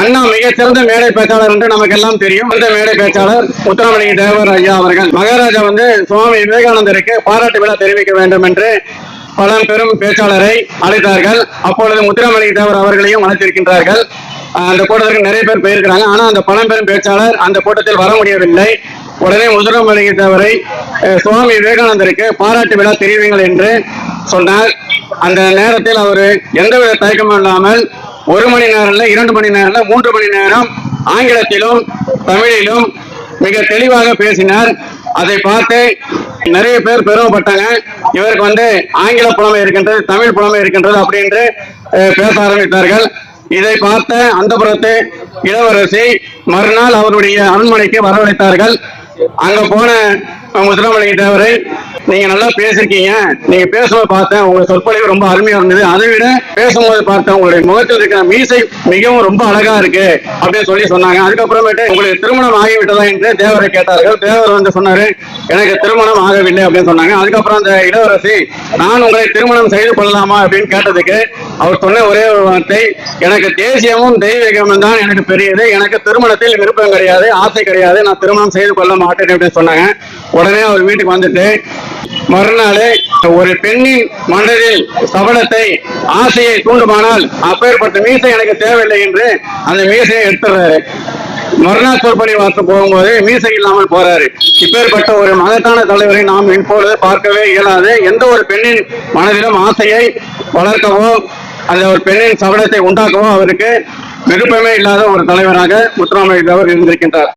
அண்ணா மிகச்சிறந்த மேடை பேச்சாளர் என்று நமக்கு எல்லாம் தெரியும். இந்த மேடை பேச்சாளர் முத்துராமலிங்க தேவர் ஐயா அவர்கள். மகாராஜா வந்து சுவாமி விவேகானந்தருக்கு பாராட்டு விழா தெரிவிக்க வேண்டும் என்று பழம் பெரும் பேச்சாளரை அழைத்தார்கள். அப்பொழுது முத்துராமலிங்க தேவர் அவர்களையும் அழைத்திருக்கின்றார்கள். அந்த கூட்டத்திற்கு நிறைய பேர் போயிருக்கிறாங்க. ஆனா அந்த பழம்பெரும் பேச்சாளர் அந்த கூட்டத்தில் வர முடியவில்லை. உடனே முத்துராமலிங்க தேவரை சுவாமி விவேகானந்தருக்கு பாராட்டு விழா தெரிவிங்கள் என்று சொன்னார். அந்த நேரத்தில் அவர் எந்தவித தயக்கமும் இல்லாமல் ஒரு மணி நேரம்ல இரண்டு மணி நேரம்ல மூன்று மணி நேரம் ஆங்கிலத்திலும் தமிழிலும் மிக தெளிவாக பேசினார். அதை பார்த்து நிறைய பேர் பெருமைப்பட்டாங்க. இவருக்கு வந்து ஆங்கில புலமை இருக்கின்றது தமிழ் புலமை இருக்கின்றது அப்படின்று பேச ஆரம்பித்தார்கள். இதை பார்த்த அந்தபுரத்து இளவரசி மறுநாள் அவருடைய அரண்மனைக்கு வரவழைத்தார்கள். அங்க போன முத்துராமலிங்க தேவரை நீங்க நல்லா பேசிருக்கீங்க. நீங்க பேசும்போது பார்த்தேன். உங்க சொற்பொழிவு ரொம்ப அருமையா இருந்தது. அதை விட பேசும்போது பார்த்தேன் உங்களுடைய முகத்தில் இருக்கிற மீசை மிகவும் ரொம்ப அழகா இருக்கு அப்படின்னு சொல்லி சொன்னாங்க. அதுக்கப்புறமேட்டு உங்களுக்கு திருமணம் ஆகிவிட்டதா என்று தேவரை கேட்டார்கள். தேவர் வந்து சொன்னாரு எனக்கு திருமணம் ஆகவில்லை அப்படின்னு சொன்னாங்க. அதுக்கப்புறம் அந்த இளவரசி நான் உங்களை திருமணம் செய்து கொள்ளலாமா? அப்படின்னு கேட்டதுக்கு அவர் சொன்ன ஒரே ஒரு வார்த்தை எனக்கு தேசியமும் தெய்வீகமும் தான் எனக்கு பெரியது. எனக்கு திருமணத்தில் விருப்பம் கிடையாது ஆசை கிடையாது. நான் திருமணம் செய்து கொள்ள மாட்டேன் அப்படின்னு சொன்னாங்க. உடனே அவர் வீட்டுக்கு வந்துட்டு மறுநாளே ஒரு பெண்ணின் மனதில் சபலத்தை ஆசையை தூண்டுமானால் அப்பேற்பட்ட மீசை எனக்கு தேவையில்லை என்று அந்த மீசையை எடுத்துறாரு மறுநாள் சொற்பணி வார்த்தை போகும்போது மீசை இல்லாமல் போறாரு. இப்பேற்பட்ட ஒரு மகத்தான தலைவரை நாம் இப்பொழுது பார்க்கவே இயலாது. எந்த ஒரு பெண்ணின் மனதிலும் ஆசையை வளர்க்கவோ அந்த ஒரு பெண்ணின் சபலத்தை உண்டாக்கவோ அவருக்கு விருப்பமே இல்லாத ஒரு தலைவராக முத்துராமலிங்க அவர் இருந்திருக்கின்றார்.